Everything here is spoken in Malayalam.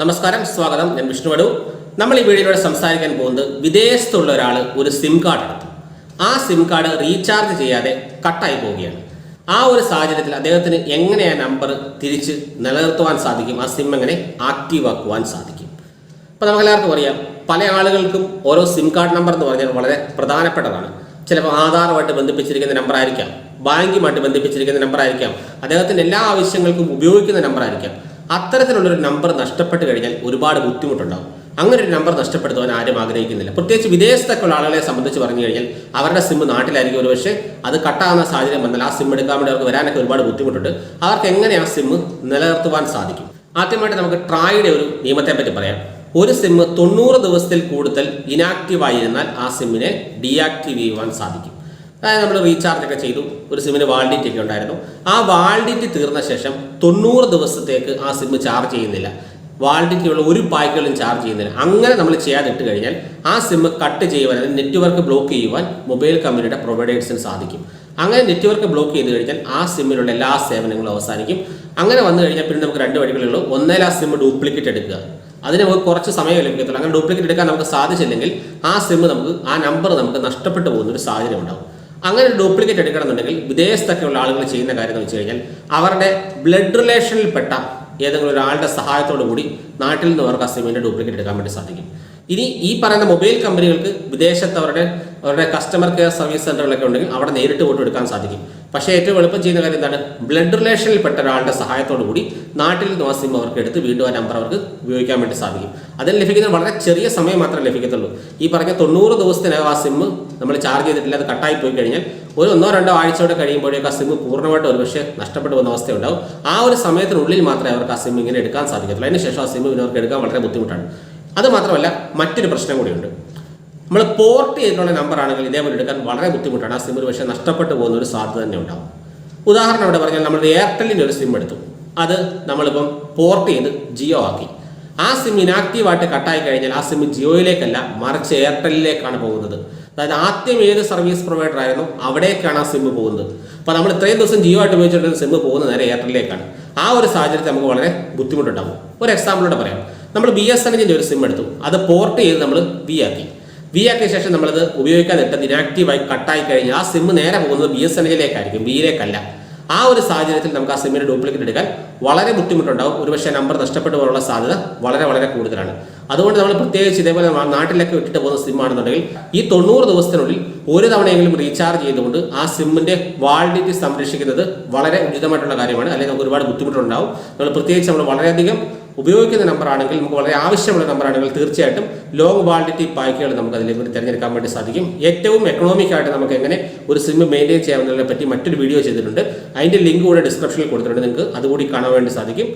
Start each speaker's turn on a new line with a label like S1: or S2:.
S1: നമസ്കാരം സ്വാഗതം. ഞാൻ വിഷ്ണുവടു നമ്മൾ ഈ വീഡിയോയിലൂടെ സംസാരിക്കാൻ പോകുന്നത് വിദേശത്തുള്ള ഒരാൾ ഒരു സിം കാർഡ് എടുത്തു. ആ സിം കാർഡ് റീചാർജ് ചെയ്യാതെ കട്ടായി പോവുകയാണ്. ആ ഒരു സാഹചര്യത്തിൽ അദ്ദേഹത്തിന് എങ്ങനെ ആ നമ്പർ തിരിച്ച് നിലനിർത്തുവാൻ സാധിക്കും? ആ സിം എങ്ങനെ ആക്റ്റീവ് ആക്കുവാൻ സാധിക്കും? അപ്പോൾ നമുക്ക് എല്ലാവർക്കും അറിയാം പല ആളുകൾക്കും ഓരോ സിം കാർഡ് നമ്പർ എന്ന് പറഞ്ഞാൽ വളരെ പ്രധാനപ്പെട്ടതാണ്. ചിലപ്പോൾ ആധാറുമായിട്ട് ബന്ധിപ്പിച്ചിരിക്കുന്ന നമ്പർ ആയിരിക്കാം ബാങ്കുമായിട്ട് ബന്ധിപ്പിച്ചിരിക്കുന്ന നമ്പർ ആയിരിക്കാം അദ്ദേഹത്തിന്റെ എല്ലാ ആവശ്യങ്ങൾക്കും ഉപയോഗിക്കുന്ന നമ്പർ ആയിരിക്കാം. അത്തരത്തിലുള്ളൊരു നമ്പർ നഷ്ടപ്പെട്ട് കഴിഞ്ഞാൽ ഒരുപാട് ബുദ്ധിമുട്ടുണ്ടാകും അങ്ങനെ ഒരു നമ്പർ നഷ്ടപ്പെടുത്തുവാൻ ആരും ആഗ്രഹിക്കുന്നില്ല. പ്രത്യേകിച്ച് വിദേശത്തൊക്കെ ഉള്ള ആളുകളെ സംബന്ധിച്ച് പറഞ്ഞു കഴിഞ്ഞാൽ അവരുടെ സിം നാട്ടിലായിരിക്കും ഒരു പക്ഷേ അത് കട്ടാകുന്ന സാഹചര്യം വന്നാൽ ആ സിം എടുക്കാൻ വേണ്ടി അവർക്ക് വരാനൊക്കെ ഒരുപാട് ബുദ്ധിമുട്ടുണ്ട്. അവർക്ക് എങ്ങനെ ആ സിം നിലനിർത്തുവാൻ സാധിക്കും? ആദ്യമായിട്ട് നമുക്ക് ട്രായുടെ ഒരു നിയമത്തെ പറ്റി പറയാം. ഒരു സിം തൊണ്ണൂറ് ദിവസത്തിൽ കൂടുതൽ ഇനാക്റ്റീവ് ആയിരുന്നാൽ ആ സിമ്മിനെ ഡീആക്റ്റീവ് ചെയ്യുവാൻ സാധിക്കും. അതായത് നമ്മൾ റീചാർജ് ഒക്കെ ചെയ്തു. ഒരു സിമ്മിന് വാലിഡിറ്റി ഒക്കെ ഉണ്ടായിരുന്നു. ആ വാലിഡിറ്റി തീർന്ന ശേഷം തൊണ്ണൂറ് ദിവസത്തേക്ക് ആ സിമ്മ് ചാർജ് ചെയ്യുന്നില്ല. വാലിഡിറ്റിയുള്ള ഒരു പായ്ക്കുകളും ചാർജ് ചെയ്യുന്നില്ല. അങ്ങനെ നമ്മൾ ചെയ്യാതിട്ട് കഴിഞ്ഞാൽ ആ സിമ്മ് കട്ട് ചെയ്യുവാൻ അതായത് നെറ്റ്വർക്ക് ബ്ലോക്ക് ചെയ്യുവാൻ മൊബൈൽ കമ്പനിയുടെ പ്രൊവൈഡേഴ്സിന് സാധിക്കും. അങ്ങനെ നെറ്റ്വർക്ക് ബ്ലോക്ക് ചെയ്ത് കഴിഞ്ഞാൽ ആ സിമ്മിലുള്ള എല്ലാ സേവനങ്ങളും അവസാനിക്കും. അങ്ങനെ വന്നു കഴിഞ്ഞാൽ പിന്നെ നമുക്ക് രണ്ട് വഴികളുള്ളൂ ഒന്നേ ആ സിമ്മ് ഡ്യൂപ്ലിക്കേറ്റ് എടുക്കുക. അതിന് നമുക്ക് കുറച്ച് സമയം ലഭിക്കത്തുള്ളൂ. അങ്ങനെ ഡ്യൂപ്ലിക്കേറ്റ് എടുക്കാൻ നമുക്ക് സാധിച്ചില്ലെങ്കിൽ ആ സിമ്മ് നമുക്ക് ആ നമ്പർ നമുക്ക് നഷ്ടപ്പെട്ടു പോകുന്ന ഒരു സാഹചര്യം ഉണ്ടാവും. അങ്ങനെ ഒരു ഡ്യൂപ്ലിക്കേറ്റ് എടുക്കണമെന്നുണ്ടെങ്കിൽ വിദേശത്തൊക്കെയുള്ള ആളുകൾ ചെയ്യുന്ന കാര്യം എന്ന് വെച്ച് കഴിഞ്ഞാൽ അവരുടെ ബ്ലഡ് റിലേഷനിൽപ്പെട്ട ഏതെങ്കിലും ഒരാളുടെ സഹായത്തോടു കൂടി നാട്ടിൽ നിന്ന് അവർക്ക് ആ സിമ്മിന്റെ ഡ്യൂപ്ലിക്കേറ്റ് എടുക്കാൻ വേണ്ടി സാധിക്കും. ഇനി ഈ പറയുന്ന മൊബൈൽ കമ്പനികൾക്ക് വിദേശത്ത് അവരുടെ കസ്റ്റമർ കെയർ സർവീസ് സെന്ററുകളൊക്കെ ഉണ്ടെങ്കിൽ അവിടെ നേരിട്ട് പോയിട്ട് എടുക്കാൻ സാധിക്കും. പക്ഷേ ഏറ്റവും എളുപ്പം ചെയ്യുന്ന കാര്യം എന്താണ്? ബ്ലഡ് റിലേഷനിൽപ്പെട്ട ഒരാളുടെ സഹായത്തോടു കൂടി നാട്ടിൽ നിന്ന് അവർക്ക് എടുത്ത് വീണ്ടും ആ നമ്പർ അവർക്ക് ഉപയോഗിക്കാൻ വേണ്ടി സാധിക്കും. അതിൽ ലഭിക്കുന്ന വളരെ ചെറിയ സമയം മാത്രമേ ലഭിക്കത്തുള്ളൂ. ഈ പറഞ്ഞ തൊണ്ണൂറ് ദിവസത്തിനകം ആ സിം നമ്മൾ ചാർജ് ചെയ്തിട്ടില്ല അത് കട്ടായി പോയി കഴിഞ്ഞാൽ ഒരു ഒന്നോ രണ്ടോ ആഴ്ചയോടെ കഴിയുമ്പോഴേക്കും ആ സിം പൂർണമായിട്ട് ഒരുപക്ഷെ നഷ്ടപ്പെട്ടു പോകുന്ന അവസ്ഥയുണ്ടാവും. ആ ഒരു സമയത്തിനുള്ളിൽ മാത്രമേ അവർക്ക് ആ സിം ഇങ്ങനെ എടുക്കാൻ സാധിക്കത്തുള്ളൂ. അതിനുശേഷം ആ സിം ഇവർക്ക് എടുക്കാൻ വളരെ ബുദ്ധിമുട്ടാണ്. അത് മാത്രമല്ല മറ്റൊരു പ്രശ്നം കൂടിയുണ്ട്. നമ്മൾ പോർട്ട് ചെയ്തിട്ടുള്ള നമ്പർ ആണെങ്കിൽ ഇതേപോലെ എടുക്കാൻ വളരെ ബുദ്ധിമുട്ടാണ്. ആ സിം ഒരു പക്ഷേ നഷ്ടപ്പെട്ടു പോകുന്ന ഒരു സാധ്യത തന്നെ ഉണ്ടാവും. ഉദാഹരണം ഇവിടെ പറഞ്ഞാൽ നമ്മൾ എയർടെല്ലിന്റെ ഒരു സിം എടുത്തു. അത് നമ്മളിപ്പം പോർട്ട് ചെയ്ത് ജിയോ ആക്കി. ആ സിം ഇനാക്റ്റീവായിട്ട് കട്ടായി കഴിഞ്ഞാൽ ആ സിം ജിയോയിലേക്കല്ല മറിച്ച് എയർടെല്ലിലേക്കാണ് പോകുന്നത്. അതായത് ആദ്യം ഏത് സർവീസ് പ്രൊവൈഡർ ആയിരുന്നു അവിടേക്കാണ് ആ സിം പോകുന്നത്. അപ്പോൾ നമ്മൾ ഇത്രയും ദിവസം ജിയോ ആയിട്ട് ഉപയോഗിച്ചിട്ട് സിം പോകുന്ന നേരെ എയർടെല്ലിലേക്കാണ് ആ ഒരു സാഹചര്യത്തിൽ നമുക്ക് വളരെ ബുദ്ധിമുട്ടുണ്ടാകും ഒരു എക്സാമ്പിളോടെ പറയാം. നമ്മൾ ബി എസ് എൻ ഒരു സിം എടുത്തു. അത് പോർട്ട് ചെയ്ത് നമ്മൾ വി ആക്കി. വി ആക്കിയ ശേഷം നമ്മളത് ഉപയോഗിക്കാൻ ഇട്ടത് ഇനാക്റ്റീവായി കട്ടായി കഴിഞ്ഞാൽ ആ സിം നേരെ പോകുന്നത് ബി എസ് എൻ എല്ലിലേക്കായിരിക്കും ബിയിലേക്കല്ല ആ ഒരു സാഹചര്യത്തിൽ നമുക്ക് ആ സിമ്മിന് ഡ്യൂപ്ലിക്കേറ്റ് എടുക്കാൻ വളരെ ബുദ്ധിമുട്ടുണ്ടാവും. ഒരുപക്ഷെ നമ്പർ നഷ്ടപ്പെട്ടു പോകാനുള്ള സാധ്യത വളരെ വളരെ കൂടുതലാണ്. അതുകൊണ്ട് നമ്മൾ പ്രത്യേകിച്ച് ഇതേപോലെ നാട്ടിലൊക്കെ വിട്ടിട്ട് പോകുന്ന സിം ആണെന്നുണ്ടെങ്കിൽ ഈ തൊണ്ണൂറ് ദിവസത്തിനുള്ളിൽ ഒരു തവണയെങ്കിലും റീചാർജ് ചെയ്തുകൊണ്ട് ആ സിമ്മിന്റെ വാളിഡിറ്റി സംരക്ഷിക്കുന്നത് വളരെ ഉചിതമായിട്ടുള്ള കാര്യമാണ്. അല്ലെങ്കിൽ നമുക്ക് ഒരുപാട് ബുദ്ധിമുട്ടുണ്ടാവും. നമ്മൾ പ്രത്യേകിച്ച് നമ്മൾ വളരെയധികം ഉപയോഗിക്കുന്ന നമ്പർ ആണെങ്കിൽ നമുക്ക് വളരെ ആവശ്യമുള്ള നമ്പർ ആണെങ്കിൽ തീർച്ചയായിട്ടും ലോങ് വാളിഡിറ്റി പായ്ക്കുകൾ നമുക്ക് അതിലേക്ക് തിരഞ്ഞെടുക്കാൻ വേണ്ടി സാധിക്കും. ഏറ്റവും എക്കണോമിക് ആയിട്ട് നമുക്ക് എങ്ങനെ ഒരു സിം മെയിന്റെയിൻ ചെയ്യാവുന്നതിനെ പറ്റി മറ്റൊരു വീഡിയോ ചെയ്തിട്ടുണ്ട്. അതിന്റെ ലിങ്ക് കൂടെ ഡിസ്ക്രിപ്ഷനിൽ കൊടുത്തിട്ടുണ്ട്. നിങ്ങൾക്ക് അതുകൂടി കാണാൻ വേണ്ടി സാധിക്കും.